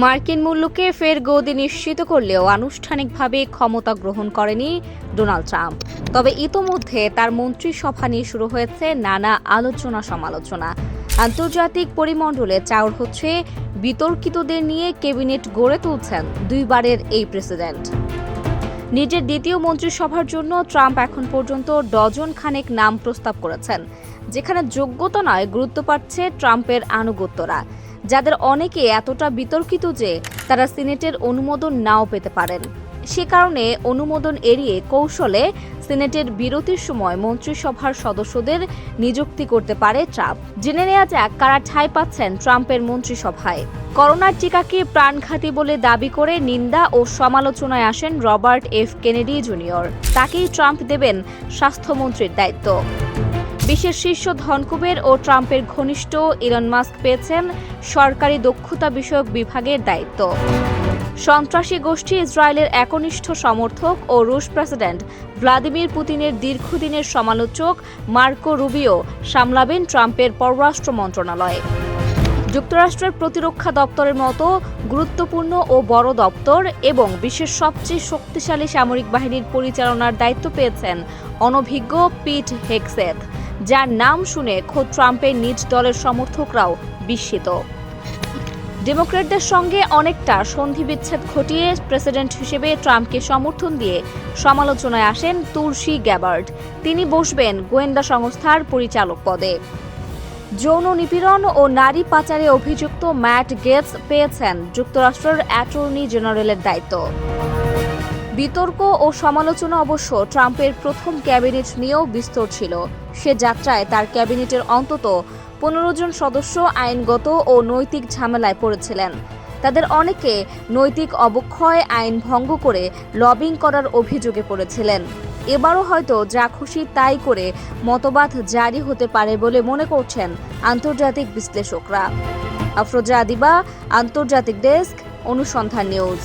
মার্কিন মূল্যকে ফের গদি নিশ্চিত করলেও আনুষ্ঠানিকভাবে ক্ষমতা গ্রহণ করেনি ডোনাল্ড ট্রাম্প। তবে ইতোমধ্যে তার মন্ত্রিসভা নিয়ে শুরু হয়েছে নানা আলোচনা সমালোচনা। আন্তর্জাতিক পরিমণ্ডলে চাউর হচ্ছে, বিতর্কিতদের নিয়ে ক্যাবিনেট গড়ে তুলছেন দুইবারের এই প্রেসিডেন্ট। নিজের দ্বিতীয় মন্ত্রিসভার জন্য ট্রাম্প এখন পর্যন্ত ডজন খানেক নাম প্রস্তাব করেছেন, যেখানে যোগ্যতা নয়, গুরুত্ব পাচ্ছে ট্রাম্পের আনুগত্যরা। যাদের অনেকে এতটা বিতর্কিত যে তারা সিনেটের অনুমোদন নাও পেতে পারেন। সে কারণে অনুমোদন এড়িয়ে কৌশলে সিনেটের বিরতির সময় মন্ত্রিসভার সদস্যদের নিযুক্তি করতে পারে ট্রাম্প। জেনে নেওয়া যাক কারা ঠাঁই পাচ্ছেন ট্রাম্পের মন্ত্রিসভায়। করোনার টিকাকে প্রাণঘাতী বলে দাবি করে নিন্দা ও সমালোচনায় আসেন রবার্ট এফ কেনেডি জুনিয়র। তাকেই ট্রাম্প দেবেন স্বাস্থ্যমন্ত্রীর দায়িত্ব। বিশ্বের শীর্ষ ধনকুবের ও ট্রাম্পের ঘনিষ্ঠ ইলন মাস্ক পেয়েছেন সরকারি দক্ষতা বিষয়ক বিভাগের দায়িত্ব। সন্ত্রাসী গোষ্ঠী ইসরায়েলের একনিষ্ঠ সমর্থক ও রুশ প্রেসিডেন্ট ভ্লাদিমির পুতিনের দীর্ঘদিনের সমালোচক মার্কো রুবিও সামলাবেন ট্রাম্পের পররাষ্ট্র মন্ত্রণালয়। যুক্তরাষ্ট্রের প্রতিরক্ষা দপ্তরের মতো গুরুত্বপূর্ণ ও বড় দপ্তর এবং বিশ্বের সবচেয়ে শক্তিশালী সামরিক বাহিনীর পরিচালনার দায়িত্ব পেয়েছেন অনভিজ্ঞ পিট হেক্সেথ যার নাম শুনে খোদ ট্রাম্পের নিজ দলের সমর্থকরাও বিস্মিত। ডেমোক্র্যাটদের সঙ্গে অনেকটা সন্ধি বিচ্ছেদ ঘটিয়ে প্রেসিডেন্ট হিসেবে ট্রাম্পকে সমর্থন দিয়ে সমালোচনায় আসেন তুলসী গ্যাবার্ড। তিনি বসবেন গোয়েন্দা সংস্থার পরিচালক পদে। যৌন নিপীড়ন ও নারী পাচারে অভিযুক্ত ম্যাট গেটস পেয়েছেন যুক্তরাষ্ট্রের অ্যাটর্নি জেনারেলের দায়িত্ব। বিতর্ক ও সমালোচনা অবশ্য ট্রাম্পের প্রথম ক্যাবিনেট নিয়েও বিস্তর ছিল। সে যাত্রায় তার ক্যাবিনেটের অন্তত পনেরো জন সদস্য আইনগত ও নৈতিক ঝামেলায় পড়েছিলেন। তাদের অনেকে নৈতিক অবক্ষয় আইন ভঙ্গ করে লবিং করার অভিযোগে পড়েছিলেন। এবারও হয়তো যা খুশি তাই করে মতবাদ জারি হতে পারে বলে মনে করছেন আন্তর্জাতিক বিশ্লেষকরা। আফরোজা আদিবা, আন্তর্জাতিক ডেস্ক, অনুসন্ধান নিউজ।